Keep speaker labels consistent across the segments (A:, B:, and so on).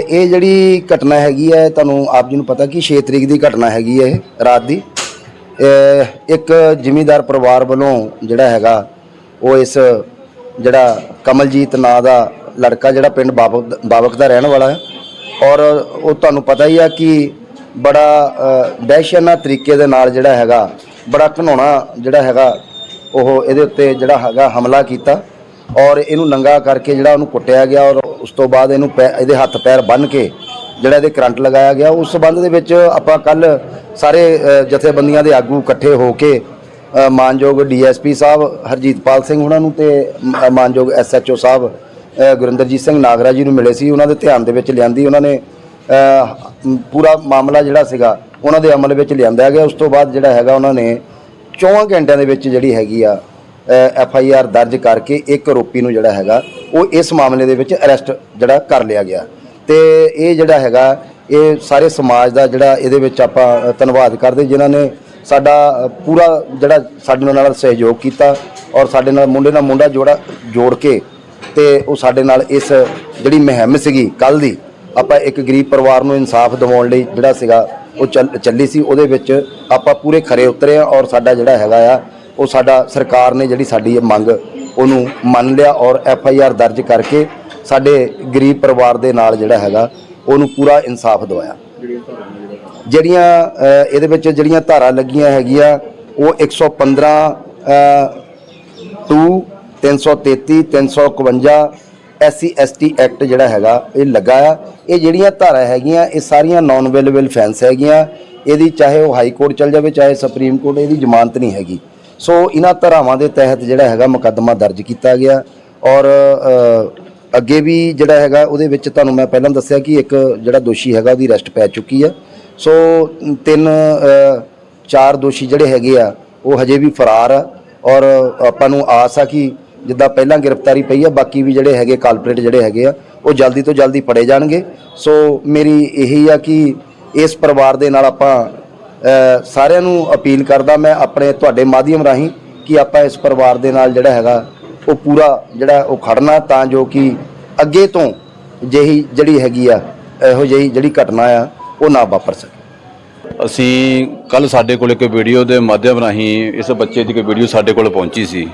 A: ਇਹ ਜਿਹੜੀ ਘਟਨਾ ਹੈਗੀ ਹੈ ਤੁਹਾਨੂੰ ਆਪ ਜੀ ਨੂੰ ਪਤਾ ਕਿ 6 ਤਰੀਕ ਦੀ ਘਟਨਾ ਹੈਗੀ ਹੈ ਇਹ ਰਾਤ ਦੀ। ਇੱਕ ਜ਼ਿਮੀਂਦਾਰ ਪਰਿਵਾਰ ਵੱਲੋਂ ਜਿਹੜਾ ਹੈਗਾ ਉਹ ਇਸ ਜਿਹੜਾ ਕਮਲਜੀਤ ਨਾਂ ਦਾ ਲੜਕਾ ਜਿਹੜਾ ਪਿੰਡ ਬਾਬਕ ਬਾਬਕ ਦਾ ਰਹਿਣ ਵਾਲਾ ਹੈ। ਔਰ ਉਹ ਤੁਹਾਨੂੰ ਪਤਾ ਹੀ ਆ ਕਿ ਬੜਾ ਅ, ਤਰੀਕੇ ਦੇ ਨਾਲ ਜਿਹੜਾ ਹੈਗਾ ਬੜਾ ਘਿਨਾਉਣਾ ਜਿਹੜਾ ਹੈਗਾ ਉਹ ਇਹਦੇ ਉੱਤੇ ਜਿਹੜਾ ਹੈਗਾ ਹਮਲਾ ਕੀਤਾ। ਔਰ ਇਹਨੂੰ ਨੰਗਾ ਕਰਕੇ ਜਿਹੜਾ ਉਹਨੂੰ ਕੁੱਟਿਆ ਗਿਆ ਔਰ ਉਸ ਤੋਂ ਬਾਅਦ ਇਹਨੂੰ ਪੈ- ਇਹਦੇ ਹੱਥ ਪੈਰ ਬੰਨ੍ਹ ਕੇ ਜਿਹੜਾ ਇਹਦੇ ਕਰੰਟ ਲਗਾਇਆ ਗਿਆ। ਉਸ ਸਬੰਧ ਦੇ ਵਿੱਚ ਆਪਾਂ ਕੱਲ ਸਾਰੇ ਜਥੇਬੰਦੀਆਂ ਦੇ ਆਗੂ ਇਕੱਠੇ ਹੋ ਕੇ ਅ, ਮਾਨਯੋਗ ਡੀਐਸਪੀ ਸਾਹਿਬ ਹਰਜੀਤਪਾਲ ਸਿੰਘ ਉਹਨਾਂ ਨੂੰ ਤੇ ਮ- ਮਾਨਯੋਗ ਐਸਐਚਓ ਸਾਹਿਬ ਗੁਰਿੰਦਰਜੀਤ ਸਿੰਘ ਨਾਗਰਾ ਜੀ ਨੂੰ ਮਿਲੇ ਸੀ। ਉਹਨਾਂ ਦੇ ਧਿਆਨ ਦੇ ਵਿੱਚ ਲਿਆਂਦੀ ਉਹਨਾਂ ਨੇ ਪੂਰਾ ਮਾਮਲਾ ਜਿਹੜਾ ਸੀਗਾ ਉਹਨਾਂ ਦੇ ਅਮਲ ਵਿੱਚ ਲਿਆਂਦਾ ਗਿਆ। ਉਸ ਤੋਂ ਬਾਅਦ ਜਿਹੜਾ ਹੈਗਾ ਉਹਨਾਂ ਨੇ 24 ਘੰਟਿਆਂ ਦੇ ਵਿੱਚ ਜਿਹੜੀ ਹੈਗੀ ਆ ਐਫ ਆਈ ਆਰ ਦਰਜ ਕਰਕੇ ਇੱਕ ਆਰੋਪੀ ਨੂੰ ਜਿਹੜਾ ਹੈਗਾ, ਉਹ ਇਸ ਮਾਮਲੇ ਦੇ ਵਿੱਚ ਅਰੈਸਟ ਜਿਹੜਾ ਕਰ ਲਿਆ ਗਿਆ। ਤੇ ਇਹ ਜਿਹੜਾ ਹੈਗਾ, ਇਹ ਸਾਰੇ ਸਮਾਜ ਦਾ ਜਿਹੜਾ ਇਹਦੇ ਵਿੱਚ ਆਪਾਂ ਧੰਨਵਾਦ ਕਰਦੇ ਜਿਨ੍ਹਾਂ ਨੇ ਸਾਡਾ ਪੂਰਾ ਜਿਹੜਾ ਸਾਡੇ ਨਾਲ ਸਹਿਯੋਗ ਕੀਤਾ ਔਰ ਸਾਡੇ ਨਾਲ ਮੁੰਡੇ ਨਾਲ ਮੁੰਡਾ ਜੋੜਾ, ਜੋੜ ਕੇ ਤੇ ਉਹ ਸਾਡੇ ਨਾਲ ਇਸ ਜਿਹੜੀ ਮੁਹਿੰਮ ਸੀਗੀ ਕੱਲ ਦੀ ਆਪਾਂ ਇੱਕ ਗਰੀਬ ਪਰਿਵਾਰ ਨੂੰ ਇਨਸਾਫ ਦਿਵਾਉਣ ਲਈ ਜਿਹੜਾ ਸੀਗਾ, ਉਹ ਚੱਲ- ਚੱਲੀ ਸੀ। ਉਹਦੇ ਵਿੱਚ ਆਪਾਂ ਪੂਰੇ ਖਰੇ ਉਤਰੇ ਆ ਔਰ ਸਾਡਾ ਜਿਹੜਾ ਹੈਗਾ ਆ ਉਹ ਸਾਡਾ ਸਰਕਾਰ ਨੇ ਜਿਹੜੀ ਸਾਡੀ ਇਹ ਮੰਗ, ਉਹਨੂੰ ਮੰਨ ਲਿਆ ਔਰ ਐਫ ਆਈ ਆਰ ਦਰਜ ਕਰਕੇ ਸਾਡੇ ਗਰੀਬ ਪਰਿਵਾਰ ਦੇ ਨਾਲ ਜਿਹੜਾ ਹੈਗਾ, ਉਹਨੂੰ ਪੂਰਾ ਇਨਸਾਫ ਦਵਾਇਆ। ਜਿਹੜੀਆਂ ਇਹਦੇ ਵਿੱਚ ਜਿਹੜੀਆਂ ਧਾਰਾ ਲੱਗੀਆਂ ਹੈਗੀਆਂ, ਉਹ 115 2 333 351 ਐਸਸੀ ਐਸਟੀ ਐਕਟ ਜਿਹੜਾ ਹੈਗਾ, ਇਹ ਲੱਗਾ ਆ। ਇਹ ਜਿਹੜੀਆਂ ਧਾਰਾ ਹੈਗੀਆਂ, ਇਹ ਸਾਰੀਆਂ ਨਾਨ ਅਵੇਲੇਬਲ ਫੈਂਸ ਹੈਗੀਆਂ। ਇਹਦੀ ਚਾਹੇ ਉਹ ਹਾਈ ਕੋਰਟ ਚਲ ਜਾਵੇ, ਚਾਹੇ ਸੁਪਰੀਮ ਕੋਰਟ, ਇਹਦੀ ਜ਼ਮਾਨਤ ਨਹੀਂ ਹੈਗੀ। ਸੋ ਇਹਨਾਂ ਧਾਰਾਵਾਂ ਦੇ ਤਹਿਤ ਜਿਹੜਾ ਹੈਗਾ ਮੁਕੱਦਮਾ ਦਰਜ ਕੀਤਾ ਗਿਆ ਔਰ ਅੱਗੇ ਵੀ ਜਿਹੜਾ ਹੈਗਾ ਉਹਦੇ ਵਿੱਚ ਤੁਹਾਨੂੰ ਮੈਂ ਪਹਿਲਾਂ ਦੱਸਿਆ ਕਿ ਇੱਕ ਜਿਹੜਾ ਦੋਸ਼ੀ ਹੈਗਾ ਉਹਦੀ ਅਰੈਸਟ ਪੈ ਚੁੱਕੀ ਆ ਸੋ ਤਿੰਨ ਚਾਰ ਦੋਸ਼ੀ ਜਿਹੜੇ ਹੈਗੇ ਆ, ਉਹ ਹਜੇ ਵੀ ਫਰਾਰ ਆ ਔਰ ਆਪਾਂ ਨੂੰ ਆਸ ਆ ਕਿ ਜਿੱਦਾਂ ਪਹਿਲਾਂ ਗ੍ਰਿਫਤਾਰੀ ਪਈ ਆ, ਬਾਕੀ ਵੀ ਜਿਹੜੇ ਹੈਗੇ ਕਾਲਪਰੇਟ ਜਿਹੜੇ ਹੈਗੇ ਆ, ਉਹ ਜਲਦੀ ਤੋਂ ਜਲਦੀ ਫੜੇ ਜਾਣਗੇ। ਸੋ ਮੇਰੀ ਇਹੀ ਆ ਕਿ ਇਸ ਪਰਿਵਾਰ ਦੇ ਨਾਲ ਆਪਾਂ ਸਾਰਿਆਂ ਨੂੰ ਅਪੀਲ ਕਰਦਾ ਮੈਂ ਆਪਣੇ ਤੁਹਾਡੇ ਮਾਧਿਅਮ ਰਾਹੀਂ ਕਿ ਆਪਾਂ ਇਸ ਪਰਿਵਾਰ ਦੇ ਨਾਲ ਜਿਹੜਾ ਹੈਗਾ, ਉਹ ਪੂਰਾ ਜਿਹੜਾ ਉਹ ਖੜਨਾ ਤਾਂ ਜੋ ਕਿ ਅੱਗੇ ਤੋਂ ਜਿਹੀ ਜਿਹੜੀ ਹੈਗੀ ਆ, ਇਹੋ ਜਿਹੀ ਜਿਹੜੀ ਘਟਨਾ ਆ, ਉਹ ਨਾ ਵਾਪਰ ਸਕੇ।
B: ਅਸੀਂ ਕੱਲ ਸਾਡੇ ਕੋਲ ਇੱਕ ਵੀਡੀਓ ਦੇ ਮਾਧਿਅਮ ਰਾਹੀਂ ਇਸ ਬੱਚੇ ਦੀ ਇੱਕ ਵੀਡੀਓ ਸਾਡੇ ਕੋਲ ਪਹੁੰਚੀ ਸੀ,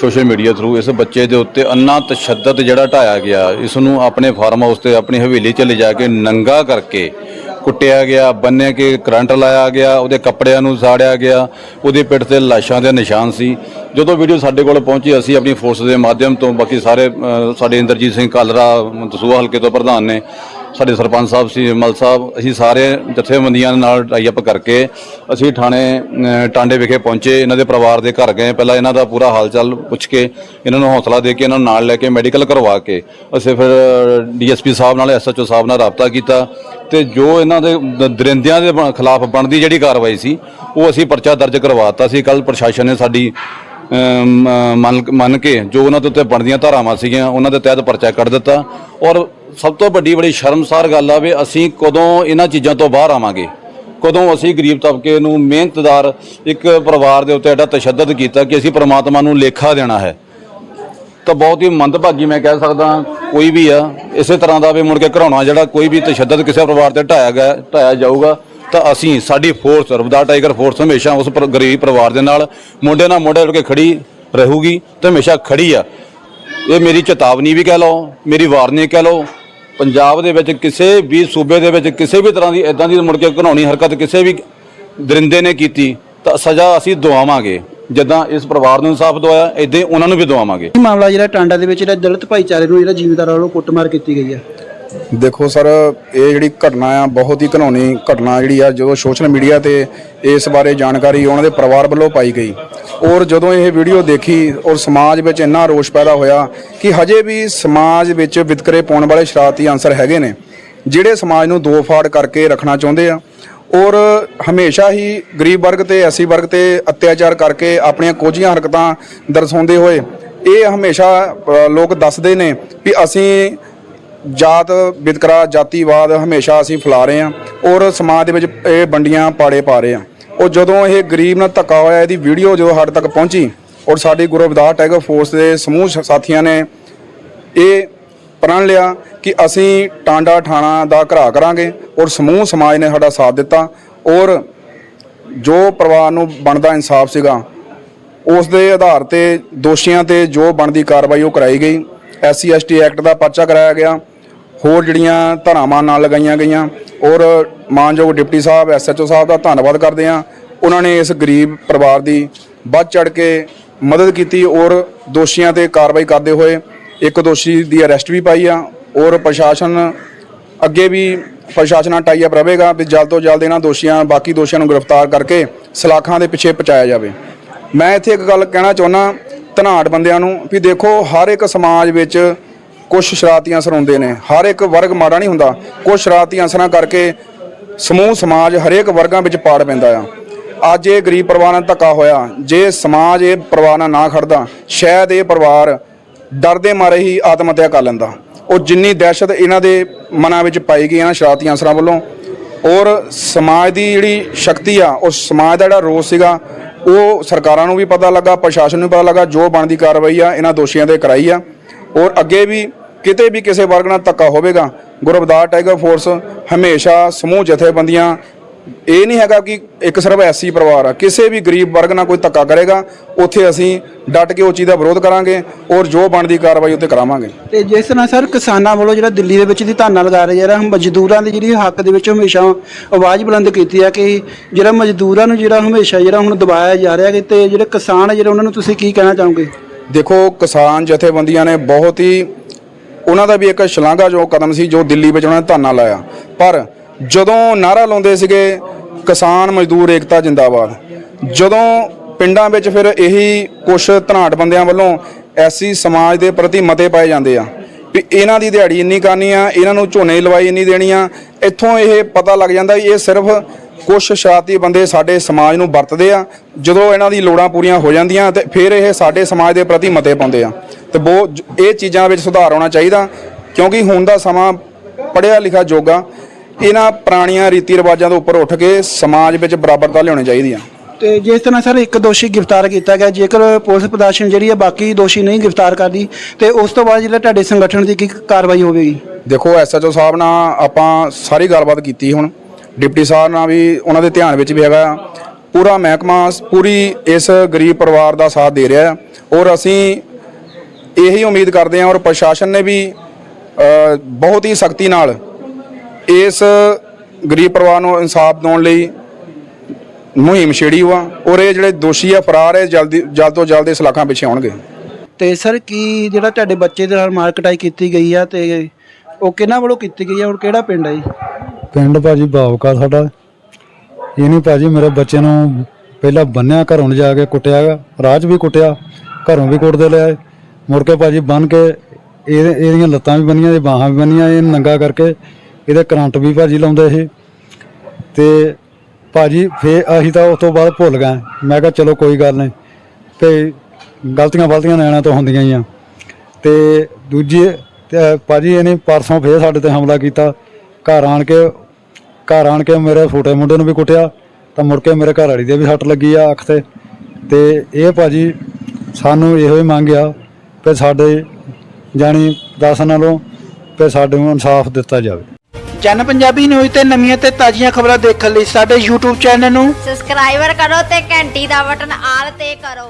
B: ਸੋਸ਼ਲ ਮੀਡੀਆ ਥਰੂ। ਇਸ ਬੱਚੇ ਦੇ ਉੱਤੇ ਅੰਨਾ ਤਸ਼ੱਦਦ ਜਿਹੜਾ ਢਾਇਆ ਗਿਆ, ਇਸ ਨੂੰ ਆਪਣੇ ਫਾਰਮ ਹਾਊਸ ਤੇ ਆਪਣੀ ਹਵੇਲੀ 'ਚ ਲਿਜਾ ਕੇ ਨੰਗਾ ਕਰਕੇ ਕੁੱਟਿਆ ਗਿਆ ਬੰਨ੍ਹ ਕੇ ਕਰੰਟ ਲਾਇਆ ਗਿਆ, ਉਹਦੇ ਕੱਪੜਿਆਂ ਨੂੰ ਸਾੜਿਆ ਗਿਆ, ਉਹਦੇ ਪਿੱਠ ਤੇ ਲਾਸ਼ਾਂ ਦੇ ਨਿਸ਼ਾਨ ਸੀ। ਜਦੋਂ ਵੀਡੀਓ ਸਾਡੇ ਕੋਲ ਪਹੁੰਚੀ, ਅਸੀਂ ਆਪਣੀ ਫੋਰਸ ਦੇ ਮਾਧਿਅਮ ਤੋਂ ਬਾਕੀ ਸਾਰੇ ਸਾਡੇ ਇੰਦਰਜੀਤ ਸਿੰਘ ਕਾਲਰਾ ਦਸੂਹਾ ਹਲਕੇ ਤੋਂ ਪ੍ਰਧਾਨ ਨੇ ਸਾਡੇ ਸਰਪੰਚ ਸਾਹਿਬ ਸੀ ਮਲ ਸਾਹਿਬ, ਅਸੀਂ ਸਾਰੇ ਜਥੇਬੰਦੀਆਂ ਨਾਲ ਟਾਈ ਅਪ ਕਰਕੇ ਅਸੀਂ ਥਾਣੇ ਟਾਂਡੇ ਵਿਖੇ ਪਹੁੰਚੇ। ਇਹਨਾਂ ਦੇ ਪਰਿਵਾਰ ਦੇ ਘਰ ਗਏ। ਪਹਿਲਾਂ ਇਹਨਾਂ ਦਾ ਪੂਰਾ ਹਾਲ ਚਾਲ ਪੁੱਛ ਕੇ ਇਹਨਾਂ ਨੂੰ ਹੌਸਲਾ ਦੇ ਕੇ ਇਹਨਾਂ ਨੂੰ ਨਾਲ ਲੈ ਕੇ ਮੈਡੀਕਲ ਕਰਵਾ ਕੇ ਅਸੀਂ ਫਿਰ ਡੀਐਸਪੀ ਸਾਹਿਬ ਨਾਲ, ਐਸਐਚਓ ਸਾਹਿਬ ਨਾਲ ਰਾਬਤਾ ਕੀਤਾ ਤੇ ਜੋ ਇਹਨਾਂ ਦੇ ਦਰਿੰਦਿਆਂ ਦੇ ਬ- ਖਿਲਾਫ ਬਣਦੀ ਜਿਹੜੀ ਕਾਰਵਾਈ ਸੀ, ਉਹ ਅਸੀਂ ਪਰਚਾ ਦਰਜ ਕਰਵਾਤਾ ਸੀ। ਕੱਲ ਪ੍ਰਸ਼ਾਸਨ ਨੇ ਸਾਡੀ ਮੰਨ ਮੰਨ ਕੇ ਜੋ ਉਹਨਾਂ ਦੇ ਉੱਤੇ ਬਣਦੀਆਂ ਧਾਰਾਵਾਂ ਸੀਗੀਆਂ, ਉਹਨਾਂ ਦੇ ਤਹਿਤ ਪਰਚਾ ਕੱਢ ਦਿੱਤਾ ਔਰ ਸਭ ਤੋਂ ਵੱਡੀ ਬੜੀ ਸ਼ਰਮਸਾਰ ਗੱਲ ਆ ਵੀ ਅਸੀਂ ਕਦੋਂ ਇਹਨਾਂ ਚੀਜ਼ਾਂ ਤੋਂ ਬਾਹਰ ਆਵਾਂਗੇ। ਕਦੋਂ ਅਸੀਂ ਗਰੀਬ ਤਬਕੇ ਨੂੰ ਮਿਹਨਤਦਾਰ ਇੱਕ ਪਰਿਵਾਰ ਦੇ ਉੱਤੇ ਐਡਾ ਤਸ਼ੱਦਦ ਕੀਤਾ ਕਿ ਅਸੀਂ ਪ੍ਰਮਾਤਮਾ ਨੂੰ ਲੇਖਾ ਦੇਣਾ ਹੈ। ਤਾਂ ਬਹੁਤ ਹੀ ਮੰਦਭਾਗੀ ਮੈਂ ਕਹਿ ਸਕਦਾ ਕੋਈ ਵੀ ਆ, ਇਸੇ ਤਰ੍ਹਾਂ ਦਾ ਵੀ ਮੁੜ ਕੇ ਘਰਾਉਣਾ ਜਿਹੜਾ ਕੋਈ ਵੀ ਤਸ਼ੱਦਦ ਕਿਸੇ ਪਰਿਵਾਰ ਤੇ ਢਾਇਆ ਗਿਆ, ਢਾਇਆ ਜਾਊਗਾ, ਤਾਂ ਅਸੀਂ, ਸਾਡੀ ਫੋਰਸ ਰਬਦਾ ਟਾਈਗਰ ਫੋਰਸ ਹਮੇਸ਼ਾ ਉਸ ਗਰੀਬ ਪਰਿਵਾਰ ਦੇ ਨਾਲ ਮੁੰਡੇ ਨਾਲ ਮੋਢੇ ਜੋੜ ਕੇ ਖੜੀ ਰਹੂਗੀ ਤੇ ਹਮੇਸ਼ਾ ਖੜੀ ਆ। ਇਹ ਮੇਰੀ ਚੇਤਾਵਨੀ ਵੀ ਕਹਿ ਲਓ, ਮੇਰੀ ਵਾਰਨਿੰਗ ਕਹਿ ਲਓ ਪੰਜਾਬ ਦੇ ਵਿੱਚ ਕਿਸੇ ਵੀ ਸੂਬੇ ਦੇ ਵਿੱਚ ਕਿਸੇ ਵੀ ਤਰ੍ਹਾਂ ਦੀ ਇਦਾਂ ਦੀ ਮੁੜ ਕੇ ਘਣਾਉਣੀ ਹਰਕਤ ਕਿਸੇ ਵੀ ਦਰਿੰਦੇ ਨੇ ਕੀਤੀ, ਤਾਂ ਸਜ਼ਾ ਅਸੀਂ ਦਵਾਵਾਂਗੇ। ਜਿੱਦਾਂ ਇਸ ਪਰਿਵਾਰ ਨੂੰ ਇਨਸਾਫ ਦਵਾਇਆ ਇਦਾਂ ਹੀ ਉਹਨਾਂ ਨੂੰ ਵੀ ਦਵਾਵਾਂਗੇ।
C: ਇਹ ਮਾਮਲਾ ਜਿਹੜਾ ਟਾਂਡਾ ਦੇ ਵਿੱਚ ਜਿਹੜਾ ਦਲਿਤ ਭਾਈਚਾਰੇ ਨੂੰ ਜਿਹੜਾ ਜ਼ਿਮੀਂਦਾਰਾਂ ਵੱਲੋਂ ਕੁੱਟਮਾਰ ਕੀਤੀ ਗਈ ਹੈ
D: ਦੇਖੋ ਸਰ, ਇਹ ਜਿਹੜੀ ਘਟਨਾ ਆ, ਬਹੁਤ ਹੀ ਘਨੌਣੀ ਘਟਨਾ ਜਿਹੜੀ ਆ, ਜਦੋਂ ਸੋਸ਼ਲ ਮੀਡੀਆ ਤੇ ਇਸ ਬਾਰੇ ਜਾਣਕਾਰੀ ਉਹਨਾਂ ਦੇ ਪਰਿਵਾਰ ਵੱਲੋਂ ਪਾਈ ਗਈ। ਔਰ ਜਦੋਂ ਇਹ ਵੀਡੀਓ ਦੇਖੀ ਔਰ ਸਮਾਜ ਵਿੱਚ ਇੰਨਾ ਰੋਸ਼ ਪੈਦਾ ਹੋਇਆ ਕਿ ਹਜੇ ਵੀ ਸਮਾਜ ਵਿੱਚ ਵਿਤਕਰੇ ਪਾਉਣ ਵਾਲੇ ਸ਼ਰਾਰਤੀ ਅਨਸਰ ਹੈਗੇ ਨੇ, ਜਿਹੜੇ ਸਮਾਜ ਨੂੰ ਦੋ ਫਾੜ ਕਰਕੇ ਰੱਖਣਾ ਚਾਹੁੰਦੇ ਆ। ਔਰ ਹਮੇਸ਼ਾ ਹੀ ਗਰੀਬ ਵਰਗ ਤੇ ਐਸੀ ਵਰਗ ਤੇ ਅਤਿਆਚਾਰ ਕਰਕੇ ਆਪਣੀਆਂ ਕੋਝੀਆਂ ਹਰਕਤਾਂ ਦਰਸਾਉਂਦੇ ਹੋਏ, ਇਹ ਹਮੇਸ਼ਾ ਲੋਕ ਦੱਸਦੇ ਨੇ ਵੀ ਅਸੀਂ ਜਾਤ ਵਿਤਕਰਾ ਜਾਤੀਵਾਦ ਹਮੇਸ਼ਾ ਅਸੀਂ ਫੈਲਾ ਰਹੇ ਹਾਂ ਔਰ ਸਮਾਜ ਦੇ ਵਿੱਚ ਇਹ ਵੰਡੀਆਂ ਪਾੜੇ ਪਾ ਰਹੇ ਹਾਂ। ਉਹ ਜਦੋਂ ਇਹ ਗਰੀਬ ਨਾਲ ਧੱਕਾ ਹੋਇਆ, ਇਹਦੀ ਵੀਡੀਓ ਜੋ ਸਾਡੇ ਤੱਕ ਪਹੁੰਚੀ ਔਰ ਸਾਡੀ ਗੁਰੂ ਰਵਿਦਾਸ ਟੈਗਰ ਫੋਰਸ ਦੇ ਸਮੂਹ ਸਾਥੀਆਂ ਨੇ ਇਹ ਪ੍ਰਣ ਲਿਆ ਕਿ ਅਸੀਂ ਟਾਂਡਾ ਠਾਣਾ ਦਾ ਘਰਾ ਕਰਾਂਗੇ ਔਰ ਸਮੂਹ ਸਮਾਜ ਨੇ ਸਾਡਾ ਸਾਥ ਦਿੱਤਾ ਔਰ ਜੋ ਪਰਿਵਾਰ ਨੂੰ ਬਣਦਾ ਇਨਸਾਫ ਸੀਗਾ, ਉਸ ਦੇ ਆਧਾਰ ਤੇ ਦੋਸ਼ੀਆਂ ਤੇ ਜੋ ਬਣਦੀ ਕਾਰਵਾਈ ਉਹ ਕਰਾਈ ਗਈ। ਐਸਸੀ ਐਸਟੀ ਐਕਟ ਦਾ ਪਰਚਾ ਕਰਾਇਆ ਗਿਆ ਹੋਰ ਜਿਹੜੀਆਂ ਧਾਰਾਵਾਂ ਨਾਲ ਲਗਾਈਆਂ ਗਈਆਂ, ਔਰ ਮਾਨਯੋਗ ਡਿਪਟੀ ਸਾਹਿਬ ਐਸਐਚਓ ਸਾਹਿਬ ਦਾ ਧੰਨਵਾਦ ਕਰਦੇ ਹਾਂ। ਉਹਨਾਂ ਨੇ ਇਸ ਗਰੀਬ ਪਰਿਵਾਰ ਦੀ ਵੱਧ ਚੜ ਕੇ ਮਦਦ ਕੀਤੀ, ਔਰ ਦੋਸ਼ੀਆਂ ਤੇ ਕਾਰਵਾਈ ਕਰਦੇ ਹੋਏ ਇੱਕ ਦੋਸ਼ੀ ਦੀ ਅਰੈਸਟ ਵੀ ਪਾਈ ਆ, ਔਰ ਪ੍ਰਸ਼ਾਸਨ ਅੱਗੇ ਵੀ ਪ੍ਰਸ਼ਾਸਨ ਨਾਲ ਟਾਈ ਰਹੇਗਾ ਵੀ ਜਲਦ ਤੋਂ ਜਲਦ ਇਹਨਾਂ ਦੋਸ਼ੀਆਂ, ਬਾਕੀ ਦੋਸ਼ੀਆਂ ਨੂੰ ਗ੍ਰਿਫਤਾਰ ਕਰਕੇ ਸਲਾਖਾਂ ਦੇ ਪਿੱਛੇ ਪਹੁੰਚਾਇਆ ਜਾਵੇ। ਮੈਂ ਇੱਥੇ ਇੱਕ ਗੱਲ ਕਹਿਣਾ ਚਾਹੁੰਦਾ ਧਨਾੜ ਬੰਦਿਆਂ ਨੂੰ ਵੀ ਦੇਖੋ, ਹਰ ਇੱਕ ਸਮਾਜ ਵਿੱਚ ਕੁਝ ਸ਼ਰਾਰਤੀ ਅਨਸਰ ਹੁੰਦੇ ਨੇ। ਹਰ ਇੱਕ ਵਰਗ ਮਾੜਾ ਨਹੀਂ ਹੁੰਦਾ। ਕੁਝ ਸ਼ਰਾਰਤੀ ਅਨਸਰਾਂ ਕਰਕੇ ਸਮੂਹ, ਸਮਾਜ ਹਰੇਕ ਵਰਗਾਂ ਵਿੱਚ ਪਾੜ ਪੈਂਦਾ ਆ। ਅੱਜ ਇਹ ਗਰੀਬ ਪਰਿਵਾਰ ਨਾਲ ਧੱਕਾ ਹੋਇਆ। ਜੇ ਸਮਾਜ ਇਹ ਪਰਿਵਾਰ ਨਾਲ ਨਾ ਖੜਦਾ, ਸ਼ਾਇਦ ਇਹ ਪਰਿਵਾਰ ਡਰਦੇ ਮਾਰੇ ਹੀ ਆਤਮ ਹੱਤਿਆ ਕਰ ਲੈਂਦਾ। ਉਹ ਜਿੰਨੀ ਦਹਿਸ਼ਤ ਇਹਨਾਂ ਦੇ ਮਨਾਂ ਵਿੱਚ ਪਾਈ ਗਈ ਇਹਨਾਂ ਸ਼ਰਾਰਤੀ ਅਨਸਰਾਂ ਵੱਲੋਂ, ਔਰ ਸਮਾਜ ਦੀ ਜਿਹੜੀ ਸ਼ਕਤੀ ਆ ਉਸ ਸਮਾਜ ਦਾ ਜਿਹੜਾ ਰੋਸ ਸੀਗਾ, ਉਹ ਸਰਕਾਰਾਂ ਨੂੰ ਵੀ ਪਤਾ ਲੱਗਾ, ਪ੍ਰਸ਼ਾਸਨ ਨੂੰ ਵੀ ਪਤਾ ਲੱਗਾ, ਜੋ ਬਣਦੀ ਕਾਰਵਾਈ ਆ, ਇਹਨਾਂ ਦੋਸ਼ੀਆਂ ਤੇ ਕਰਾਈ ਆ। ਔਰ ਅੱਗੇ ਵੀ ਕਿਤੇ ਵੀ ਕਿਸੇ ਵਰਗ ਨਾਲ ਧੱਕਾ ਹੋਵੇਗਾ ਗੁਰਬਦਾਰ ਟਾਈਗਰ ਫੋਰਸ ਹਮੇਸ਼ਾ ਸਮੂਹ ਜਥੇਬੰਦੀਆਂ, ਇਹ ਨਹੀਂ ਹੈਗਾ ਕਿ ਇੱਕ ਸਿਰਫ ਐਸੀ ਪਰਿਵਾਰ ਆ, ਕਿਸੇ ਵੀ ਗਰੀਬ ਵਰਗ ਨਾਲ ਕੋਈ ਧੱਕਾ ਕਰੇਗਾ, ਉੱਥੇ ਅਸੀਂ ਡਟ ਕੇ ਉਹ ਚੀਜ਼ ਦਾ ਵਿਰੋਧ ਕਰਾਂਗੇ ਔਰ ਜੋ ਬਣਦੀ ਕਾਰਵਾਈ ਉੱਤੇ ਕਰਾਵਾਂਗੇ।
C: ਤੇ ਜਿਸ ਤਰ੍ਹਾਂ ਸਰ ਕਿਸਾਨਾਂ ਵੱਲੋਂ ਜਿਹੜਾ ਦਿੱਲੀ ਦੇ ਵਿੱਚ ਦੀ ਧਰਨਾ ਲਗਾ ਰਹੇ ਜਿਹੜਾ ਮਜ਼ਦੂਰਾਂ ਦੀ ਜਿਹੜੀ ਹੱਕ ਦੇ ਵਿੱਚ ਹਮੇਸ਼ਾ ਆਵਾਜ਼ ਬੁਲੰਦ ਕੀਤੀ ਹੈ ਕਿ ਜਿਹੜਾ ਮਜ਼ਦੂਰਾਂ ਨੂੰ ਜਿਹੜਾ ਹਮੇਸ਼ਾ ਜਿਹੜਾ ਹੁਣ ਦਬਾਇਆ ਜਾ ਰਿਹਾ ਕਿ ਤੇ ਜਿਹੜੇ ਕਿਸਾਨ ਆ ਜਿਹੜੇ ਉਹਨਾਂ ਨੂੰ ਤੁਸੀਂ ਕੀ ਕਹਿਣਾ ਚਾਹੋਗੇ?
D: ਦੇਖੋ, ਕਿਸਾਨ ਜਥੇਬੰਦੀਆਂ ਨੇ ਬਹੁਤ ਹੀ, ਉਹਨਾਂ ਦਾ ਵੀ ਇੱਕ ਸ਼ਲਾਘਾਯੋਗ ਕਦਮ ਸੀ ਜੋ ਦਿੱਲੀ ਵਿੱਚ ਉਹਨਾਂ ਨੇ ਧਰਨਾ ਲਾਇਆ। ਪਰ ਜਦੋਂ ਨਾਰਾ ਲਾਉਂਦੇ ਸੀਗੇ ਕਿਸਾਨ ਮਜ਼ਦੂਰ ਏਕਤਾ ਜਿੰਦਾਬਾਦ, ਜਦੋਂ ਪਿੰਡਾਂ ਵਿੱਚ ਫਿਰ ਇਹੀ ਕੁਛ ਧਨਾਟ ਬੰਦਿਆਂ ਵੱਲੋਂ ਐਸੀ ਸਮਾਜ ਦੇ ਪ੍ਰਤੀ ਮਤੇ ਪਾਏ ਜਾਂਦੇ ਆ ਵੀ ਇਹਨਾਂ ਦੀ ਦਿਹਾੜੀ ਇੰਨੀ ਕਰਨੀ ਆ, ਇਹਨਾਂ ਨੂੰ ਝੋਨੇ ਦੀ ਲਵਾਈ ਇੰਨੀ ਦੇਣੀ ਆ, ਇੱਥੋਂ ਇਹ ਪਤਾ ਲੱਗ ਜਾਂਦਾ ਇਹ ਸਿਰਫ ਕੁਝ ਸ਼ਰਾਰਤੀ ਬੰਦੇ ਸਾਡੇ ਸਮਾਜ ਨੂੰ ਵਰਤਦੇ ਆ। ਜਦੋਂ ਇਹਨਾਂ ਦੀ ਲੋੜਾਂ ਪੂਰੀਆਂ ਹੋ ਜਾਂਦੀਆਂ ਤੇ ਫਿਰ ਇਹ ਸਾਡੇ ਸਮਾਜ ਦੇ ਪ੍ਰਤੀ ਮਤੇ ਪਾਉਂਦੇ ਆ। ਤੇ ਬਹੁਤ ਇਹ ਚੀਜ਼ਾਂ ਵਿੱਚ ਸੁਧਾਰ ਆਉਣਾ ਚਾਹੀਦਾ ਕਿਉਂਕਿ ਹੁਣ ਦਾ ਸਮਾਂ ਪੜ੍ਹਿਆ ਲਿਖਿਆ ਜੋਗਾ ਇਹਨਾਂ ਪੁਰਾਣੀਆਂ ਰੀਤੀ ਰਿਵਾਜਾਂ ਤੋਂ ਉੱਪਰ ਉੱਠ ਕੇ ਸਮਾਜ ਵਿੱਚ ਬਰਾਬਰਤਾ ਲਿਆਉਣੀ ਚਾਹੀਦੀ ਆ।
C: ਤੇ ਜਿਸ ਤਰ੍ਹਾਂ ਸਰ ਇੱਕ ਦੋਸ਼ੀ ਗ੍ਰਿਫਤਾਰ ਕੀਤਾ ਗਿਆ ਜੇਕਰ ਪੁਲਿਸ ਪ੍ਰਸ਼ਾਸਨ ਜਿਹੜੀ ਹੈ ਬਾਕੀ ਦੋਸ਼ੀ ਨਹੀਂ ਗ੍ਰਿਫਤਾਰ ਕਰਦੀ ਤੇ ਉਸ ਤੋਂ ਬਾਅਦ ਜਿਹੜਾ ਤੁਹਾਡੇ ਸੰਗਠਨ ਦੀ ਕੀ ਕਾਰਵਾਈ ਹੋਵੇਗੀ?
D: ਦੇਖੋ ਐਸਐਚਓ ਸਾਹਿਬ ਨਾਲ ਆਪਾਂ ਸਾਰੀ ਗੱਲਬਾਤ ਕੀਤੀ ਹੁਣ। ਡਿਪਟੀ ਸਾਹਿਬ ਨਾਲ ਵੀ ਉਹਨਾਂ ਦੇ ਧਿਆਨ ਵਿੱਚ ਵੀ ਹੈਗਾ। ਆ। ਪੂਰਾ ਮਹਿਕਮਾ ਪੂਰੀ ਇਸ ਗਰੀਬ ਪਰਿਵਾਰ ਦਾ ਸਾਥ ਦੇ ਰਿਹਾ ਹੈ। ਔਰ ਅਸੀਂ ਇਹੀ ਉਮੀਦ ਕਰਦੇ ਹਾਂ ਔਰ ਪ੍ਰਸ਼ਾਸਨ ਨੇ ਵੀ ਬਹੁਤ ਹੀ ਸਖਤੀ ਨਾਲ ਇਸ ਗਰੀਬ ਪਰਿਵਾਰ ਨੂੰ ਇਨਸਾਫ ਦਿਵਾਉਣ ਲਈ ਮੁਹਿੰਮ ਛੇੜੀ ਵਾ ਔਰ ਇਹ ਜਿਹੜੇ ਦੋਸ਼ੀ ਆ, ਫਰਾਰ ਹੈ ਜਲਦੀ, ਜਲਦ ਤੋਂ ਜਲਦ ਇਸ ਇਲਾਕਿਆਂ ਪਿੱਛੇ ਆਉਣਗੇ।
C: ਤੇ ਸਰ ਕੀ ਜਿਹੜਾ ਤੁਹਾਡੇ ਬੱਚੇ ਦੇ ਨਾਲ ਮਾਰਕਟਾਈ ਕੀਤੀ ਗਈ ਆ ਤੇ ਉਹ ਕਿਹਨਾਂ ਵੱਲੋਂ ਕੀਤੀ ਗਈ ਆ? ਔਰ ਕਿਹੜਾ ਪਿੰਡ ਹੈ ਜੀ?
E: ਪਿੰਡ ਭਾਜੀ ਬਾਵਕਾ ਸਾਡਾ। ਇਹ ਨਹੀਂ ਭਾਜੀ ਮੇਰੇ ਬੱਚੇ ਨੂੰ ਪਹਿਲਾਂ ਬੰਨਿਆ, ਘਰੋਂ ਜਾ ਕੇ ਕੁੱਟਿਆ ਗਾ। ਰਾਹ 'ਚ ਵੀ ਕੁੱਟਿਆ, ਘਰੋਂ ਵੀ ਕੁੱਟਦੇ ਲਿਆ ਮੁੜ ਕੇ ਭਾਜੀ ਬੰਨ ਕੇ ਇਹ ਇਹਦੀਆਂ ਲੱਤਾਂ ਵੀ ਬੰਨੀਆਂ ਤੇ ਬਾਹਾਂ ਵੀ ਬੰਨੀਆਂ, ਇਹ ਨੰਗਾ ਕਰਕੇ ਇਹਦੇ ਕਰੰਟ ਵੀ ਭਾਜੀ ਲਾਉਂਦੇ ਸੀ ਤੇ ਭਾਜੀ ਫੇ ਅਸੀਂ ਤਾਂ ਉਸ ਤੋਂ ਬਾਅਦ ਭੁੱਲ ਗਏ। ਮੈਂ ਕਿਹਾ ਚਲੋ ਕੋਈ ਗੱਲ ਨਹੀਂ। ਤੇ ਗਲਤੀਆਂ ਫਲਤੀਆਂ ਨਿਆਣਿਆਂ ਤੋਂ ਹੁੰਦੀਆਂ ਹੀ ਆ। ਤੇ ਦੂਜੀ, ਤੇ ਭਾਜੀ ਇਹਨੇ ਪਰਸੋਂ ਫੇਰ ਸਾਡੇ ਤੇ ਹਮਲਾ ਕੀਤਾ। ਘਰ ਆਣ ਕੇ ਘਰ ਆਣ ਕੇ ਮੇਰੇ ਛੋਟੇ ਮੁੰਡੇ ਨੂੰ ਵੀ ਕੁੱਟਿਆ ਤਾਂ ਮੁੜ ਕੇ ਮੇਰੇ ਘਰ ਵਾਲੀ ਦੇ ਵੀ ਸੱਟ ਲੱਗੀ ਆ ਅੱਖ ਤੇ। ਤੇ ਇਹ ਭਾਜੀ ਸਾਨੂੰ ਇਹੋ ਹੀ ਮੰਗਿਆ ਕਿ ਸਾਡੇ ਜਾਣੀ ਦਸ ਨਾਲੋਂ ਕਿ ਸਾਡੇ ਨੂੰ ਇਨਸਾਫ ਦਿੱਤਾ ਜਾਵੇ।
C: ਜਨ ਪੰਜਾਬੀ ਨਿਊਜ਼ ਤੇ ਨਵੀਆਂ ਤੇ ਤਾਜ਼ੀਆਂ ਖਬਰਾਂ ਦੇਖਣ ਲਈ ਸਾਡੇ YouTube ਚੈਨਲ ਨੂੰ
F: ਸਬਸਕ੍ਰਾਈਬਰ ਕਰੋ ਤੇ ਘੰਟੀ ਦਾ ਬਟਨ ਆਲ ਤੇ ਕਰੋ।